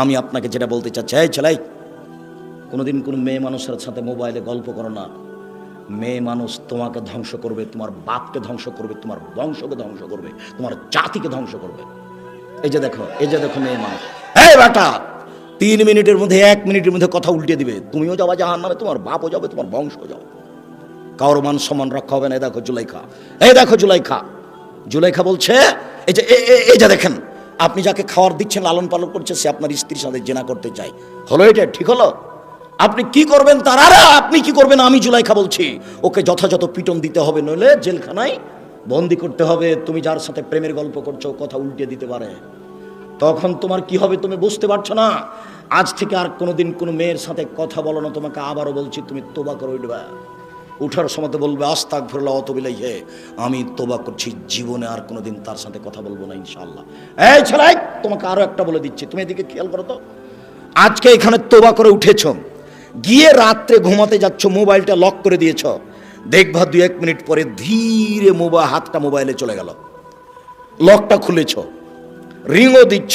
আমি আপনাকে যেটা বলতে চাচ্ছি, এই ছেলাই কোনোদিন কোনো মেয়ে মানুষের সাথে মোবাইলে গল্প করো না। মেয়ে মানুষ তোমাকে ধ্বংস করবে, তোমার বাপকে ধ্বংস করবে, তোমার বংশকে ধ্বংস করবে, তোমার জাতিকে ধ্বংস করবে। এই যে দেখো, এই যে দেখো মেয়ে মানুষ। এই বেটা, তিন মিনিটের মধ্যে, এক মিনিটের মধ্যে কথা উল্টে দিবে। তুমিও যাবা জাহান নামে তোমার বাপও যাবে, তোমার বংশ যাবে। কারোর মান সম্মান রক্ষা হবে না, এই দেখো জুলাইখা। এই দেখো জুলাইখা। জুলাইখা বলছে এই যে এই যে দেখেন আপনি যাকে খাওয়ার দিচ্ছেন, লালন পালন করছে সে আপনার স্ত্রীর সাথে জেনা করতে চায়। হলো এটা, ঠিক হলো? আপনি কি করবেন তার আপনি কি করবেন আমি জুলাইখা বলছি। ওকে যথাযথ পিটন দিতে হবে, নইলে জেলখানায় বন্দি করতে হবে। তুমি যার সাথে প্রেমের গল্প করছ, কথা উল্টে দিতে পারে। তখন তোমার কি হবে তুমি বুঝতে পারছ না? আজ থেকে আর কোনোদিন কোনো মেয়ের সাথে কথা বলো না, তোমাকে আবারও বলছি, তুমি তোবা করে উঠবে। উঠার সময় বলবে আস্তাক ফিরলা অত বিলাই হে আমি তোবা করছি, জীবনে আর কোনোদিন তার সাথে কথা বলব না ইনশাল্লাহ এই ছেলাই তোমাকে আরও একটা বলে দিচ্ছি, তুমি এদিকে খেয়াল করো তো। আজকে এখানে তোবা করে উঠেছ, গিয়ে রাত্রে ঘুমাতে যাচ্ছ, মোবাইলটা লক করে দিয়েছ। দেখবা দুই এক মিনিট পরে ধীরে মোবাইল হাতটা মোবাইলে চলে গেল। লকটা খুলেছ, রিংও দিচ্ছ।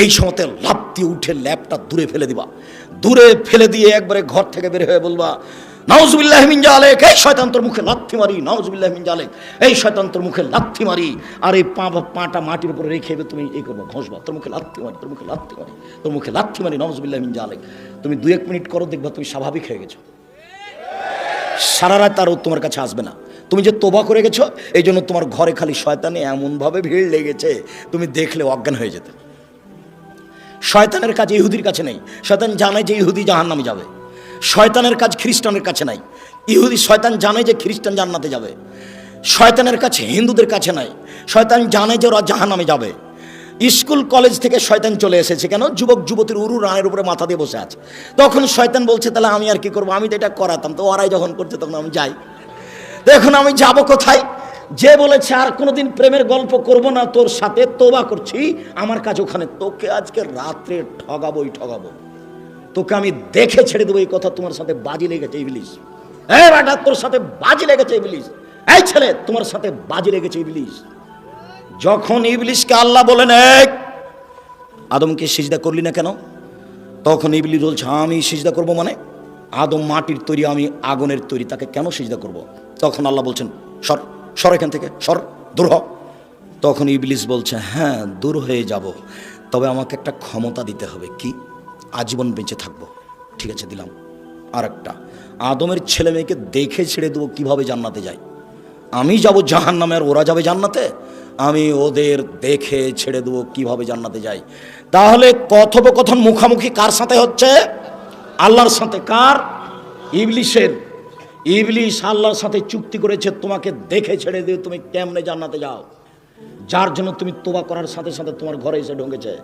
এই সময়তে লাভ দিয়ে উঠে ল্যাপটা দূরে ফেলে দিবা। দূরে ফেলে দিয়ে একবারে ঘর থেকে বের হয়ে বলবা নাউজুবিল্লাহ মিন জালেক এই শয়তান্তর মুখে লাথি মারি, নাউজুবিল্লাহ মিন জালেক এই শয়তান্তর মুখে লাথি মারি। আর এই পা পাটা মাটির উপরে রেখে তুমি এই করব, ঘষবা। তোর মুখে লাথি মারি, তোর মুখে লাথি মারি, তোর মুখে লাথি মারি, নাউজুবিল্লাহ মিন জালেক তুমি দু এক মিনিট করো, দেখবা তুমি স্বাভাবিক হয়ে গেছো। সারা রাত আর ও তোমার কাছে আসবে না। তুমি যে তোবা করে গেছো, এই জন্য তোমার ঘরে খালি শয়তানে এমনভাবে ভিড় লেগেছে, তুমি দেখলে অজ্ঞান হয়ে যেতে। শয়তানের কাজ ইহুদির কাছে নেই। শয়তান জানে যে ইহুদি জাহান নামে যাবে। শয়তানের কাজ খ্রিস্টানের কাছে নাই। ইহুদি শয়তান জানে যে খ্রিস্টান জান্নাতে যাবে। শয়তানের কাছে হিন্দুদের কাছে নাই। শয়তান জানে যে ওরা জাহান নামে যাবে। স্কুল, কলেজ থেকে শয়তান চলে এসেছে কেন? যুবক, যুবতীর উরু রানের উপরে মাথা দিয়ে বসে আছে। তখন শয়তান বলছে, তাহলে আমি আর কি করব? আমি তো এটা করাতাম। তো ওরাই যখন করছে, তখন আমি যাই। তো এখন আমি যাব কোথায়? যে বলেছে, আর কোনোদিন প্রেমের গল্প করব না তোর সাথে, তোবা করছি। আমার কাজ ওখানে। তোকে আজকে রাত্রে ঠগাবোই, ঠগাবো। তোকে আমি দেখে ছেড়ে দেবো, এই কথা তোমার সাথে বাজি লেগেছে ইবলিশ এই বেটা, তোর সাথে বাজি লেগেছে ইবলিশ এই ছেলে, তোমার সাথে বাজি লেগেছে ইবলিশ যখন ইবলিশকে আল্লাহ বলেন এক আদমকে সিজদা করলি না কেন? তখন ইবলিশ বলছে, আমি সিজদা করব মানে? আদম মাটির তৈরি, আমি আগুনের তৈরি, তাকে কেন সিজদা করব? তখন আল্লাহ বলছেন, সর সর এখান থেকে, সর, দূর হ। তখন ইবলিশ বলছে হ্যাঁ দূর হয়ে যাব, তবে আমাকে একটা ক্ষমতা দিতে হবে। কি? আজীবন বেঁচে থাকব। ঠিক আছে, দিলাম। আর একটা আদমের ছেলে মেয়েকে দেখে ছেড়ে দেবো, কীভাবে জান্নাতে যায় আমি যাব জাহান নামে আর ওরা যাবে জান্নাতে? আমি ওদের দেখে ছেড়ে দেবো, কীভাবে জান্নাতে যাই? তাহলে কথোপকথন মুখামুখি কার সাথে হচ্ছে? আল্লাহর সাথে। কার? ইবলিশের। ইবলিশ আল্লাহর সাথে চুক্তি করেছে, তোমাকে দেখে ছেড়ে দিয়ে তুমি কেমনে জান্নাতে যাও? যার জন্য তুমি তোবা করার সাথে সাথে তোমার ঘরে এসে ঢুকেছে।